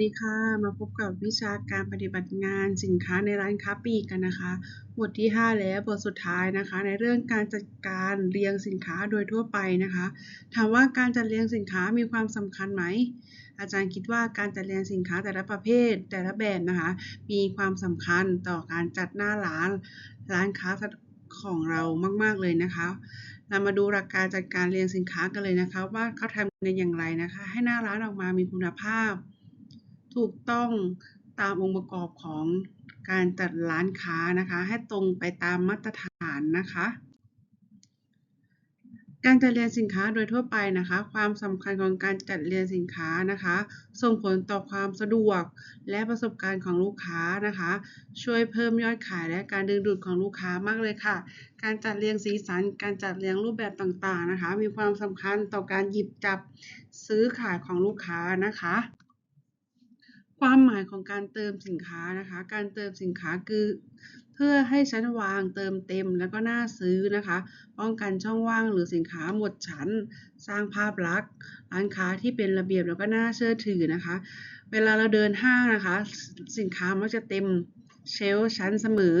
ดีค่ะ มาพบกับวิชาการปฏิบัติงานสินค้าในร้านค้าปลีกกันนะคะ บทที่ 5 แล้วบทสุดท้ายนะคะ ในเรื่องการจัดการเรียงสินค้าโดยทั่วไปนะคะ ถามว่าการจัดเรียงสินค้ามีความสำคัญไหม อาจารย์คิดว่าการจัดเรียงสินค้าแต่ละประเภทแต่ละแบบนะคะ มีความสำคัญต่อการจัดหน้าร้าน ร้านค้าของเรามาก ๆ เลยนะคะ เรามาดูหลักการจัดการเรียงสินค้ากันเลยนะคะ ว่าเขาทำกันอย่างไรนะคะ ให้หน้าร้านออกมามีคุณภาพ ถูกต้องตามองค์ประกอบของการจัดร้านค้านะคะ ให้ตรงไปตามมาตรฐานนะคะ การจัดเรียงสินค้าโดยทั่วไปนะคะ ความสำคัญของการจัดเรียงสินค้านะคะ ส่งผลต่อความสะดวกและประสบการณ์ของลูกค้านะคะ ช่วยเพิ่มยอดขายและการดึงดูดของลูกค้ามากเลยค่ะ การจัดเรียงสีสัน การจัดเรียงรูปแบบต่างๆนะคะ มีความสำคัญต่อการหยิบจับซื้อขายของลูกค้านะคะ ความหมายของการเติมสินค้านะคะ การเติมสินค้าคือ เพื่อให้ชั้นวางเติมเต็มแล้วก็น่าซื้อนะคะ ป้องกันช่องว่างหรือสินค้าหมดชั้น สร้างภาพลักษณ์ร้านค้าที่เป็นระเบียบแล้วก็น่าเชื่อถือนะคะ เวลาเราเดินห้างนะคะ สินค้ามักจะเต็มเชลชั้นเสมอ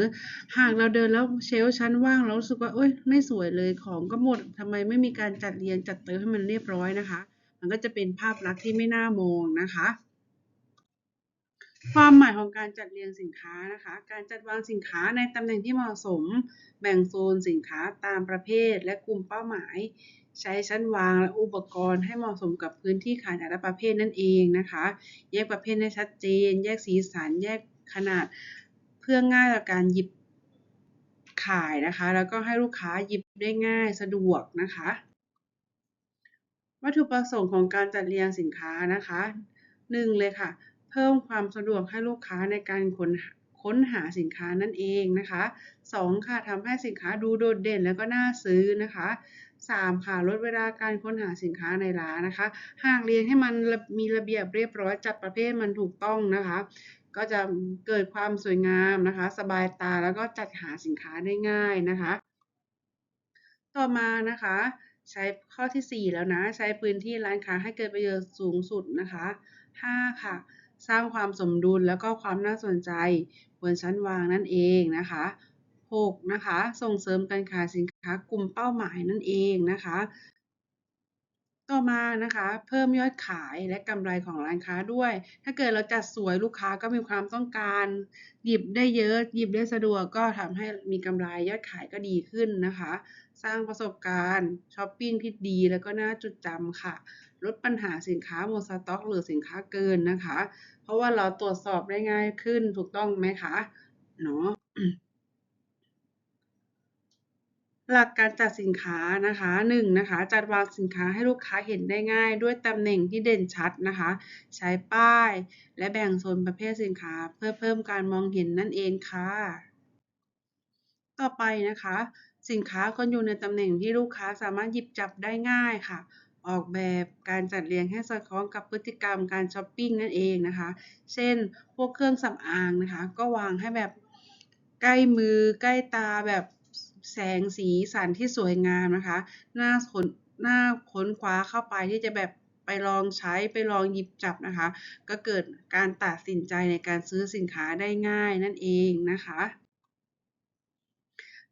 หากเราเดินแล้วเชลชั้นว่างเรารู้สึกว่าเอ้ยไม่สวยเลยของก็หมดทำไมไม่มีการจัดเรียงจัดเติมให้มันเรียบร้อยนะคะ มันก็จะเป็นภาพลักษณ์ที่ไม่น่ามองนะคะ ความหมายของการจัดเรียงสินค้านะคะ การจัดวางสินค้าในตำแหน่งที่เหมาะสม แบ่งโซนสินค้าตามประเภทและกลุ่มเป้าหมาย ใช้ชั้นวางและอุปกรณ์ให้เหมาะสมกับพื้นที่ขายแต่ละประเภทนั่นเองนะคะ แยกประเภทให้ชัดเจน แยกสีสัน แยกขนาด เพื่อง่ายต่อการหยิบขายนะคะ แล้วก็ให้ลูกค้าหยิบได้ง่ายสะดวกนะคะ วัตถุประสงค์ของการจัดเรียงสินค้านะคะหนึ่งเลยค่ะ เพิ่มความสะดวกให้ลูกค้าในการค้นค้นหาสินค้านั่นเองนะคะสองค่ะทำให้สินค้าดูโดดเด่นแล้วก็น่าซื้อนะคะสามค่ะลดเวลาการค้นหาสินค้าในร้านนะคะหากเรียงให้มันมีระเบียบเรียบร้อยจัดประเภทมันถูกต้องนะคะ ก็จะเกิดความสวยงามนะคะ สบายตาแล้วก็จัดหาสินค้าได้ง่ายนะคะ ต่อมานะคะใช้ข้อที่ 4 แล้วนะ ใช้พื้นที่ร้านค้าให้เกิดประโยชน์สูงสุดนะคะ 5 ค่ะ สร้างความสมดุลแล้วก็ความน่าสนใจบนชั้นวางนั่นเองนะคะ 6. นะคะ ส่งเสริมการขายสินค้ากลุ่มเป้าหมายนั่นเองนะคะ ต่อมานะคะ เพิ่มยอดขายและกำไรของร้านค้าด้วย ถ้าเกิดเราจัดสวยลูกค้าก็มีความต้องการ หยิบได้เยอะ หยิบได้สะดวกก็ทำให้มีกำไรยอดขายก็ดีขึ้นนะคะ สร้างประสบการณ์ช้อปปิ้งที่ดีแล้วก็น่าจดจำค่ะ ลดปัญหาสินค้าหมดสต็อก หรือสินค้าเกินนะคะ เพราะว่าเราตรวจสอบได้ง่ายขึ้นถูกต้องไหมคะเนาะหลักการจัดสินค้านะคะหนึ่งนะคะจัดวางสินค้าให้ลูกค้าเห็นได้ง่าย ด้วยตำแหน่งที่เด่นชัดนะคะ ใช้ป้ายและแบ่งโซนประเภทสินค้า เพื่อเพิ่มการมองเห็นนั่นเองค่ะ ต่อไปนะคะ สินค้าควรอยู่ในตำแหน่งที่ลูกค้าสามารถหยิบจับได้ง่ายค่ะ ออกแบบการจัดเรียงให้สอดคล้องกับพฤติกรรมการช้อปปิ้งนั่นเองนะคะ เช่น พวกเครื่องสำอางนะคะ ก็วางให้แบบใกล้มือใกล้ตาแบบแสงสีสันที่สวยงามนะคะน่าค้นน่าค้นคว้าเข้าไปที่จะแบบไปลองใช้ไปลองหยิบจับนะคะ ก็เกิดการตัดสินใจในการซื้อสินค้าได้ง่ายนั่นเองนะคะ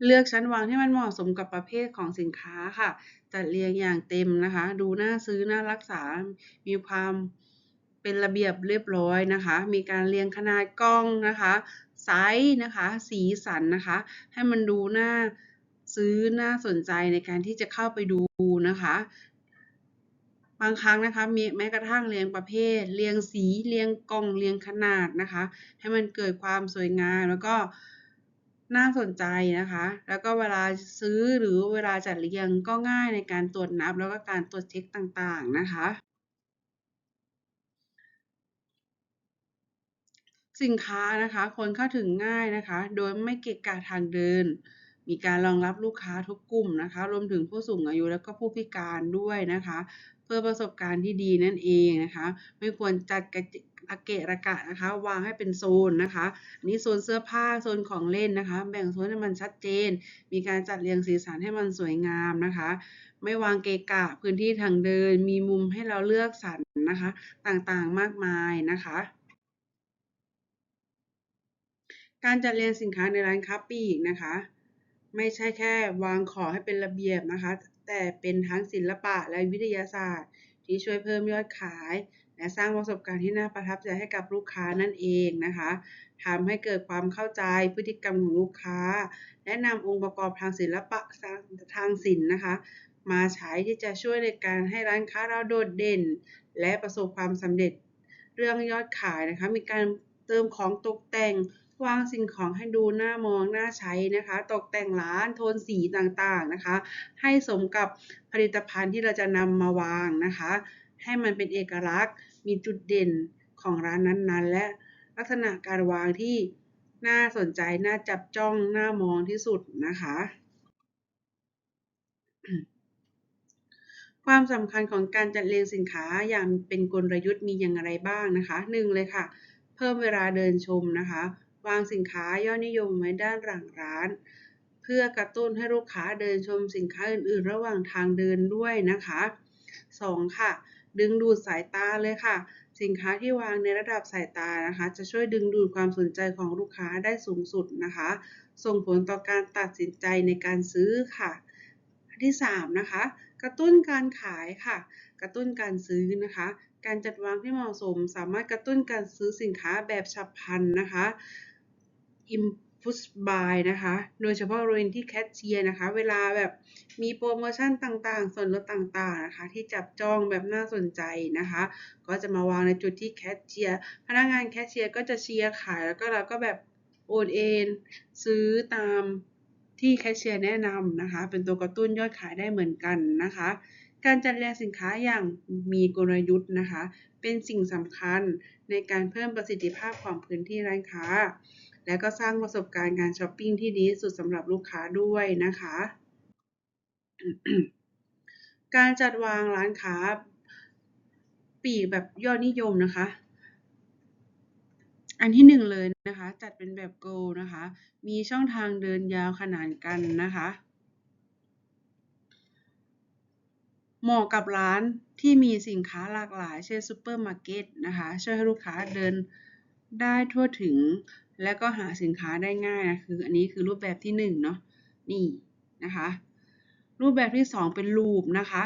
เลือกชั้นวางที่มันเหมาะสมกับประเภทของสินค้าค่ะ จัดเรียงอย่างเต็มนะคะ ดูน่าซื้อน่ารักษา มีความเป็นระเบียบเรียบร้อยนะคะ มีการเรียงขนาดกล้องนะคะ ไซส์นะคะ สีสันนะคะ ให้มันดูน่าซื้อน่าสนใจในการที่จะเข้าไปดูนะคะ บางครั้งนะคะมีแม้กระทั่งเรียงประเภท เรียงสี เรียงกล่อง เรียงขนาดนะคะ ให้มันเกิดความสวยงามแล้วก็ น่าสนใจนะคะ แล้วก็เวลาซื้อหรือเวลาจัดเรียงก็ง่ายในการตรวจนับ แล้วก็การตรวจเช็คต่างๆนะคะ สินค้านะคะคนเข้าถึงง่ายนะคะ โดยไม่เกะกะทางเดิน มีการรองรับลูกค้าทุกกลุ่มนะคะ รวมถึงผู้สูงอายุแล้วก็ผู้พิการด้วยนะคะ เพื่อประสบการณ์ที่ดีนั่นเองนะคะ ไม่ควรจัดกระอเกะระกะนะคะ วางให้เป็นโซนนะคะนนี้โซนเสื้อผ้าโซนของเล่นนะคะ แบ่งโซนให้มันชัดเจน มีการจัดเรียงสีสันให้มันสวยงามนะคะ ไม่วางเกะกะพื้นที่ทางเดิน มีมุมให้เราเลือกสรรนะคะ ต่างๆมากมายนะคะการจัดเรียงสินค้าในร้านค้าปลีกนะคะ ไม่ใช่แค่วางของให้เป็นระเบียบนะคะ แต่เป็นทั้งศิลปะและวิทยาศาสตร์ ที่ช่วยเพิ่มยอดขาย และสร้างประสบการณ์ที่น่าประทับใจให้กับลูกค้านั่นเองนะคะทำให้เกิดความเข้าใจพฤติกรรมของลูกค้า และนำองค์ประกอบทางศิลปะทางศิลป์นะคะ มาใช้ที่จะช่วยในการให้ร้านค้าเราโดดเด่น และประสบความสำเร็จเรื่องยอดขายนะคะ มีการเติมของตกแต่ง วางสิ่งของให้ดูน่ามองน่าใช้นะคะ ตกแต่งร้านโทนสีต่างๆนะคะ ให้สมกับผลิตภัณฑ์ที่เราจะนำมาวางนะคะ ให้มันเป็นเอกลักษณ์ มีจุดเด่นของร้านนั้นๆ และลักษณะการวางที่น่าสนใจ น่าจับจ้อง น่ามองที่สุดนะคะ ความสำคัญของการจัดเรียงสินค้าอย่างเป็นกลยุทธ์มีอย่างไรบ้างนะคะหนึ่งเลยค่ะ เพิ่มเวลาเดินชมนะคะ วางสินค้ายอดนิยมไว้ด้านหลังร้าน เพื่อกระตุ้นให้ลูกค้าเดินชมสินค้าอื่นๆ ระหว่างทางเดินด้วยนะคะ 2. ค่ะ ดึงดูดสายตาเลยค่ะ สินค้าที่วางในระดับสายตานะคะ จะช่วยดึงดูดความสนใจของลูกค้าได้สูงสุดนะคะ ส่งผลต่อการตัดสินใจในการซื้อค่ะที่ 3 นะคะ กระตุ้นการขายค่ะ กระตุ้นการซื้อนะคะ การจัดวางที่เหมาะสม สามารถกระตุ้นการซื้อสินค้าแบบฉับพลันนะคะ impulse buy นะคะ โดยเฉพาะบริเวณที่แคชเชียร์นะคะ เวลาแบบมีโปรโมชั่นต่างๆ ส่วนลดต่างๆนะคะ ที่จับจองแบบน่าสนใจนะคะ ก็จะมาวางในจุดที่แคชเชียร์พนักงานแคชเชียร์ก็จะเชียร์ขายแล้วก็เราก็แบบโอนเอนซื้อตามที่แคชเชียร์แนะนำนะคะ เป็นตัวกระตุ้นยอดขายได้เหมือนกันนะคะ การจัดเรียงสินค้าอย่างมีกลยุทธ์นะคะ เป็นสิ่งสำคัญในการเพิ่มประสิทธิภาพของพื้นที่ร้านค้า และก็สร้างประสบการณ์การช้อปปิ้งที่ดีที่สุดสำหรับลูกค้าด้วยนะคะ การจัดวางร้านค้าปีกแบบยอดนิยมนะคะ อันที่หนึ่งเลยนะคะ จัดเป็นแบบโกลนะคะ มีช่องทางเดินยาวขนานกันนะคะเหมาะกับร้านที่มีสินค้าหลากหลาย เช่นซูเปอร์มาร์เก็ตนะคะ ช่วยให้ลูกค้าเดินได้ทั่วถึง และก็หาสินค้าได้ง่ายนะคืออันนี้คือรูปแบบที่1เนาะนี่นะคะ รูปแบบที่ 2 เป็นรูปนะคะ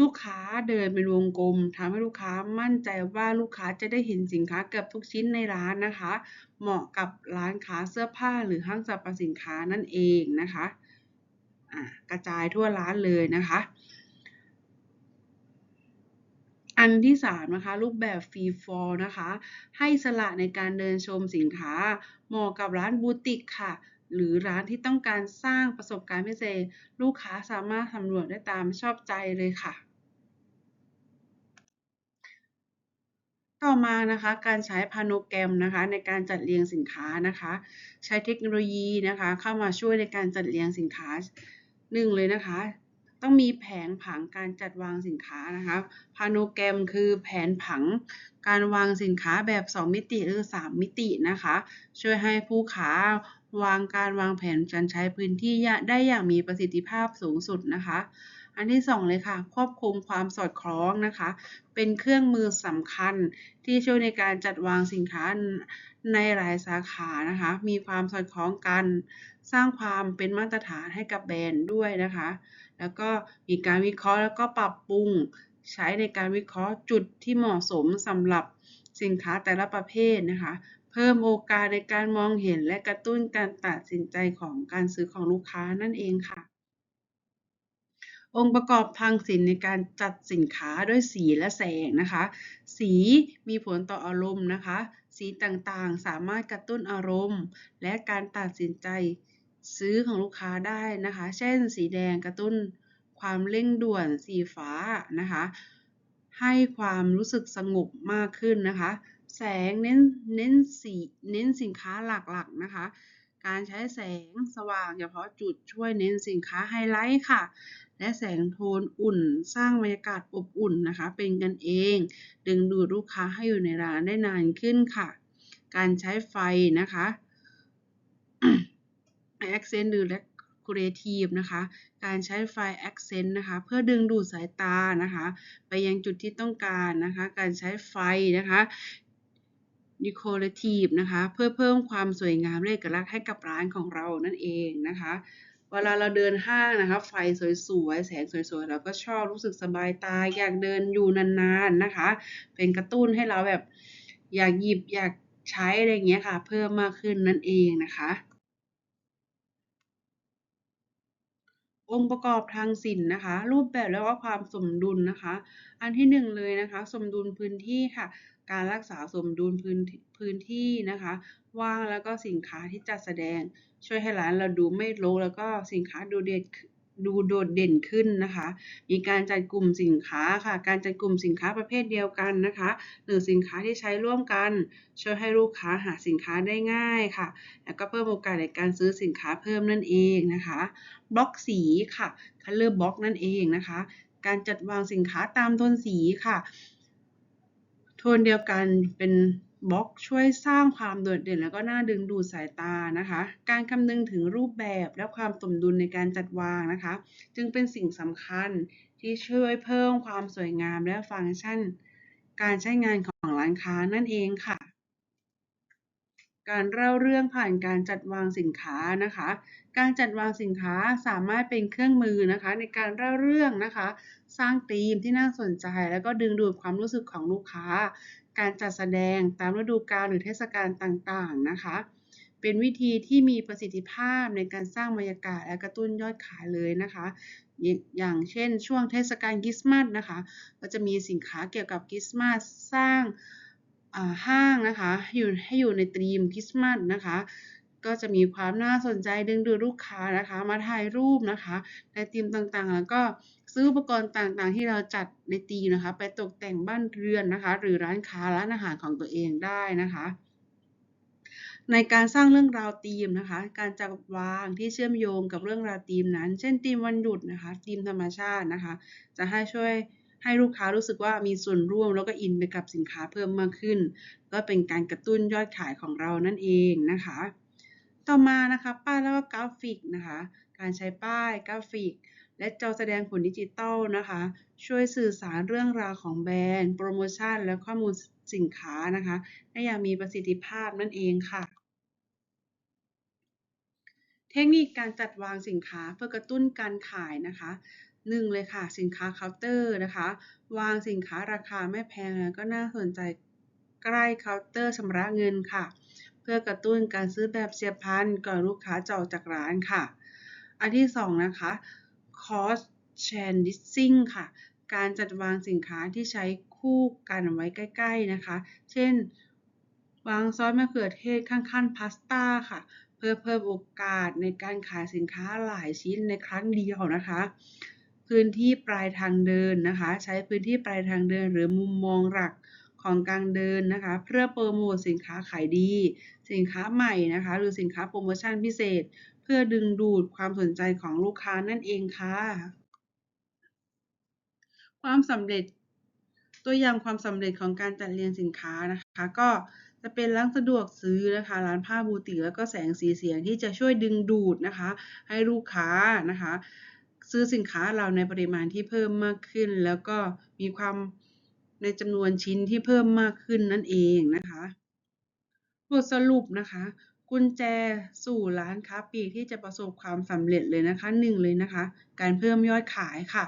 ลูกค้าเดินเป็นวงกลมทำให้ลูกค้ามั่นใจว่าลูกค้าจะได้เห็นสินค้าเกือบทุกชิ้นในร้านนะคะ เหมาะกับร้านค้าเสื้อผ้าหรือห้างสรรพสินค้านั่นเองนะคะะกระจายทั่วร้านเลยนะคะ อันที่ 3 นะคะ รูปแบบฟรีฟอร์นะคะ ให้สละในการเดินชมสินค้าเหมาะกับร้านบูติกค่ะ หรือร้านที่ต้องการสร้างประสบการณ์พิเศษ ลูกค้าสามารถสำรวจได้ตามชอบใจเลยค่ะต่อมานะคะการใช้พาโนแกรมนะคะในการจัดเรียงสินค้านะคะ ใช้เทคโนโลยีนะคะเข้ามาช่วยในการจัดเรียงสินค้าหนึ่งเลยนะคะ ต้องมีแผนผังการจัดวางสินค้านะคะพาโนแกรมคือแผนผังการวางสินค้าแบบ 2 มิติหรือ 3 มิตินะคะ ช่วยให้ผู้ขาวางการวางแผนการใช้พื้นที่ได้อย่างมีประสิทธิภาพสูงสุดนะคะ อันที่ 2 เลยค่ะ ควบคุมความสอดคล้องนะคะ เป็นเครื่องมือสำคัญที่ช่วยในการจัดวางสินค้าในหลายสาขานะคะ มีความสอดคล้องกัน สร้างความเป็นมาตรฐานให้กับแบรนด์ด้วยนะคะ แล้วก็มีการวิเคราะห์แล้วก็ปรับปรุงใช้ในการวิเคราะห์จุดที่เหมาะสมสำหรับสินค้าแต่ละประเภทนะคะ เพิ่มโอกาสในการมองเห็นและกระตุ้นการตัดสินใจของการซื้อของลูกค้านั่นเองค่ะ องค์ประกอบทางศิลป์ในการจัดสินค้าด้วยสีและแสงนะคะ สีมีผลต่ออารมณ์นะคะ สีต่างๆ สามารถกระตุ้นอารมณ์ และการตัดสินใจซื้อของลูกค้าได้นะคะ เช่น สีแดงกระตุ้นความเร่งด่วน สีฟ้านะคะ ให้ความรู้สึกสงบมากขึ้นนะคะ แสงเน้นเน้นสีเน้นสินค้าหลักๆนะคะ การใช้แสงสว่างเฉพาะจุดช่วยเน้นสินค้าไฮไลท์ค่ะ และแสงโทนอุ่น สร้างบรรยากาศอบอุ่นนะคะ เป็นกันเอง ดึงดูดลูกค้าให้อยู่ในร้านได้นานขึ้นค่ะ การใช้ไฟนะคะ accent หรือ creative นะคะ การใช้ไฟ accent นะคะ เพื่อดึงดูดสายตานะคะ ไปยังจุดที่ต้องการนะคะ การใช้ไฟนะคะ decorative นะคะ เพื่อเพิ่มความสวยงามและเอกลักษณ์ให้กับร้านของเรานั่นเองนะคะ เวลาเราเดินห้างนะคะ ไฟสวยๆ แสงสวยๆ เราก็ชอบรู้สึกสบายตา อยากเดินอยู่นานๆนะคะ เป็นกระตุ้นให้เราแบบอยากหยิบอยากใช้อะไรอย่างเงี้ยค่ะ เพิ่มมากขึ้นนั่นเองนะคะ องค์ประกอบทางศิลป์นะคะ รูปแบบแล้วก็ความสมดุลนะคะ อันที่หนึ่งเลยนะคะ สมดุลพื้นที่ค่ะ การรักษาสมดุลพื้นพื้นที่นะคะ ว่างแล้วก็สินค้าที่จัดแสดง ช่วยให้ร้านเราดูไม่รกแล้วก็สินค้าดูเด่น ดูโดดเด่นขึ้นนะคะ มีการจัดกลุ่มสินค้าค่ะ การจัดกลุ่มสินค้าประเภทเดียวกันนะคะ หรือสินค้าที่ใช้ร่วมกัน ช่วยให้ลูกค้าหาสินค้าได้ง่ายค่ะ แล้วก็เพิ่มโอกาสในการซื้อสินค้าเพิ่มนั่นเองนะคะ บล็อกสีค่ะ color box นั่นเองนะคะ การจัดวางสินค้าตามโทนสีค่ะ โทนเดียวกันเป็น บล็อกช่วยสร้างความโดดเด่นแล้วก็น่าดึงดูดสายตานะคะ การคำนึงถึงรูปแบบและความสมดุลในการจัดวางนะคะ จึงเป็นสิ่งสำคัญที่ช่วยเพิ่มความสวยงามและฟังก์ชัน การใช้งานของร้านค้านั่นเองค่ะ การเล่าเรื่องผ่านการจัดวางสินค้านะคะ การจัดวางสินค้าสามารถเป็นเครื่องมือนะคะ ในการเล่าเรื่องนะคะ สร้างธีมที่น่าสนใจ แล้วก็ดึงดูดความรู้สึกของลูกค้า การจัดแสดงตามฤดูกาลหรือเทศกาลต่างๆนะคะ เป็นวิธีที่มีประสิทธิภาพในการสร้างบรรยากาศและกระตุ้นยอดขายเลยนะคะอย่างเช่นช่วงเทศกาลคริสต์มาสนะคะ ก็จะมีสินค้าเกี่ยวกับคริสต์มาสสร้างห้างนะคะอยู่ให้อยู่ในธีมคริสต์มาสนะคะ ก็จะมีความน่าสนใจดึงดูดลูกค้านะคะ มาถ่ายรูปนะคะในธีมต่างๆ แล้วก็ซื้ออุปกรณ์ต่างๆ ที่เราจัดในธีมนะคะ ไปตกแต่งบ้านเรือนนะคะ หรือร้านค้าร้านอาหารของตัวเองได้นะคะในการสร้างเรื่องราวธีมนะคะ การจัดวางที่เชื่อมโยงกับเรื่องราวธีมนั้น เช่นธีมวันหยุดนะคะธีมธรรมชาตินะคะ จะให้ช่วยให้ลูกค้ารู้สึกว่ามีส่วนร่วมแล้วก็อินไปกับสินค้าเพิ่มมากขึ้น ก็เป็นการกระตุ้นยอดขายของเรานั่นเองนะคะ ต่อมานะคะ ป้ายแล้วก็กราฟิกนะคะ การใช้ป้ายกราฟิก และจอแสดงผลดิจิตอลนะคะ ช่วยสื่อสารเรื่องราวของแบรนด์ โปรโมชั่น และข้อมูลสินค้านะคะได้อย่างมีประสิทธิภาพนั่นเองค่ะเทคนิคการจัดวางสินค้าเพื่อกระตุ้นการขายนะคะหนึ่งเลยค่ะสินค้าเคาน์เตอร์นะคะ วางสินค้าราคาไม่แพงแล้วก็น่าสนใจใกล้เคาน์เตอร์ชำระเงินค่ะ เพื่อกระตุ้นการซื้อแบบเสียบพันก่อนลูกค้าจะออกจากร้านค่ะ อันที่สองนะคะ cost standing ค่ะ การจัดวางสินค้าที่ใช้คู่กันไว้ใกล้ ๆนะคะ เช่น วางซอสมะเขือเทศข้างๆพาสต้าค่ะ เพื่อเพิ่มโอกาสในการขายสินค้าหลายชิ้นในครั้งเดียวนะคะ พื้นที่ปลายทางเดินนะคะ ใช้พื้นที่ปลายทางเดินหรือมุมมองหลัก ของกลารเดินนะคะ เพื่อโปรโมทสินค้าขายดี สินค้าใหม่นะคะ หรือสินค้าโปรโมชั่นพิเศษ เพื่อดึงดูดความสนใจของลูกค้านั่นเองค่ะ ความสำเร็จ ตัวอย่างความสำเร็จของการจัดเรียงสินค้านะคะ ก็จะเป็นร้านสะดวกซื้อนะคะ ร้านผ้าบูติกแล้วก็แสงสีเสียงที่จะช่วยดึงดูดนะคะ ให้ลูกค้านะคะ ซื้อสินค้าเราในปริมาณที่เพิ่มมากขึ้น แล้วก็มีความ ในจำนวนชิ้นที่เพิ่มมากขึ้นนั่นเองนะคะบทสรุปนะคะ กุญแจสู่ร้านค้าปลีกที่จะประสบความสำเร็จเลยนะคะหนึ่งเลยนะคะ การเพิ่มยอดขายค่ะ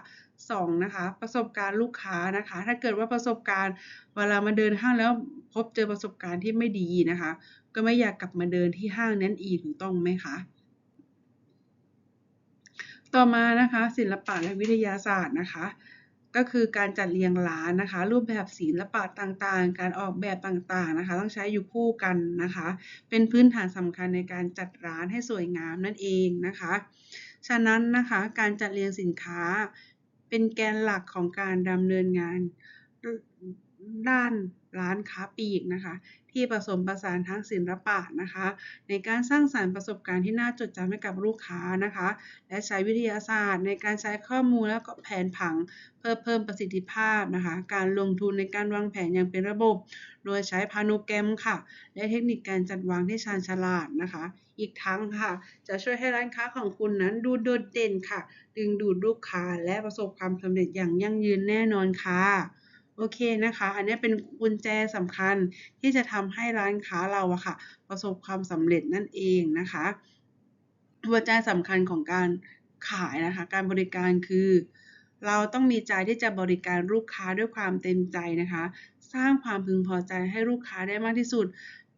สองนะคะ ประสบการณ์ลูกค้านะคะ ถ้าเกิดว่าประสบการณ์เวลามาเดินห้างแล้วพบเจอประสบการณ์ที่ไม่ดีนะคะ ก็ไม่อยากกลับมาเดินที่ห้างนั้นอีกถูกต้องไหมคะต่อมานะคะศิลปะและวิทยาศาสตร์นะคะ ก็คือการจัดเรียงร้านนะคะ รูปแบบศิลปะต่างๆ การออกแบบต่างๆนะคะ ต้องใช้อยู่คู่กันนะคะ เป็นพื้นฐานสำคัญในการจัดร้านให้สวยงามนั่นเองนะคะ ฉะนั้นนะคะการจัดเรียงสินค้า เป็นแกนหลักของการดำเนินงานด้าน ร้านค้าปลีกนะคะ ที่ผสมผสานทั้งศิลปะนะคะ ในการสร้างสรรค์ประสบการณ์ที่น่าจดจำให้กับลูกค้านะคะ และใช้วิทยาศาสตร์ ในการใช้ข้อมูลและก็แผนผัง เพื่อเพิ่มประสิทธิภาพนะคะ การลงทุนในการวางแผนอย่างเป็นระบบ โดยใช้พาโนแกรมค่ะ และเทคนิคการจัดวางที่ชาญฉลาดนะคะ อีกทั้งค่ะ จะช่วยให้ร้านค้าของคุณนั้นดูโดดเด่นค่ะ ดึงดูดลูกค้าและประสบความสำเร็จอย่างยั่งยืนแน่นอนค่ะ โอเคนะคะ อันนี้เป็นกุญแจสำคัญที่จะทำให้ร้านค้าเราอะค่ะ ประสบความสำเร็จนั่นเองนะคะหัวใจสำคัญของการขายนะคะ การบริการคือ เราต้องมีใจที่จะบริการลูกค้าด้วยความเต็มใจนะคะ สร้างความพึงพอใจให้ลูกค้าได้มากที่สุด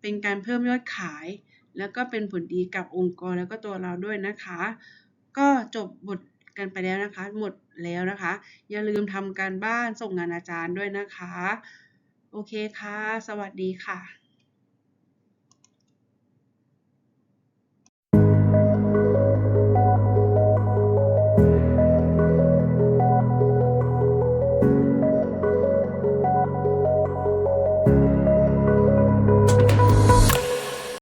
เป็นการเพิ่มยอดขาย แล้วก็เป็นผลดีกับองค์กรแล้วก็ตัวเราด้วยนะคะ ก็จบบท กันไปแล้วนะคะ หมดแล้วนะคะ อย่าลืมทำการบ้านส่งงานอาจารย์ด้วยนะคะ โอเคค่ะ สวัสดีค่ะ